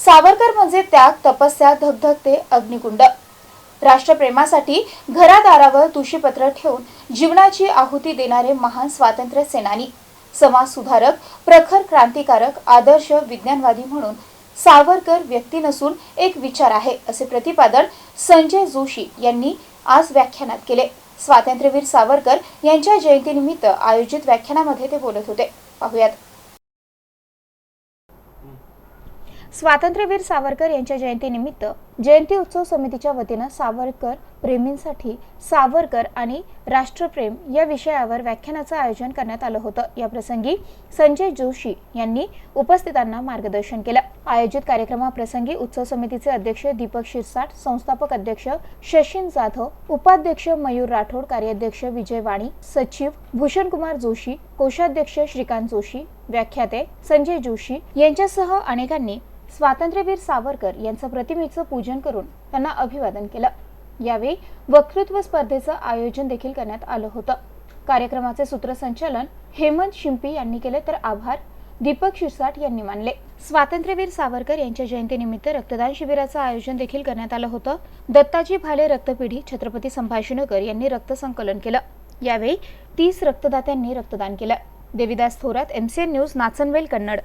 सावरकर म्हणजे त्याग तपस्या धगधगते अग्निकुंड. राष्ट्रप्रेमासाठी घरादारावर तुशीपत्र ठेवून जीवनाची आहुती देणारे महान स्वातंत्र्य सेनानी समाज सुधारक प्रखर क्रांतिकारक आदर्श विज्ञानवादी म्हणून सावरकर व्यक्ती नसून एक विचार आहे असे प्रतिपादन संजय जोशी यांनी आज व्याख्यानात केले. स्वातंत्र्यवीर सावरकर यांच्या जयंतीनिमित्त आयोजित व्याख्यानामध्ये ते बोलत होते. पाहुयात. स्वातंत्र्यवीर सावरकर यांच्या जयंतीनिमित्त जयंती उत्सव समितीच्या वतीनं सावरकर प्रेमींसाठी सावरकर आणि राष्ट्रप्रेम या विषयावर व्याख्यानाचं आयोजन करण्यात आलं होतं. या प्रसंगी संजय जोशी यांनी उपस्थितांना मार्गदर्शन केलं. आयोजित कार्यक्रमाप्रसंगी उत्सव समितीचे अध्यक्ष दीपक शिरसाट संस्थापक अध्यक्ष शशीन जाधव उपाध्यक्ष मयूर राठोड कार्याध्यक्ष विजय वाणी सचिव भूषणकुमार जोशी कोषाध्यक्ष श्रीकांत जोशी व्याख्याते संजय जोशी यांच्यासह अनेकांनी स्वातंत्र्यवीर सावरकर यांचं प्रतिमेचं पूजन करून त्यांना अभिवादन केलं. यावेळी वक्तृत्व स्पर्धेचं आयोजन देखील करण्यात आलं होतं. कार्यक्रमाचे सूत्रसंचालन हेमंत शिंपी यांनी केले तर आभार दीपक शिरसाट यांनी मानले. स्वातंत्र्यवीर सावरकर यांच्या जयंतीनिमित्त रक्तदान शिबिराचं आयोजन देखील करण्यात आलं होतं. दत्ताजी भाले रक्तपेढी छत्रपती संभाजीनगर यांनी रक्त संकलन केलं. यावेळी तीस रक्तदात्यांनी रक्तदान केलं. Devidas Thorat MCN news Nachanvel Kannad.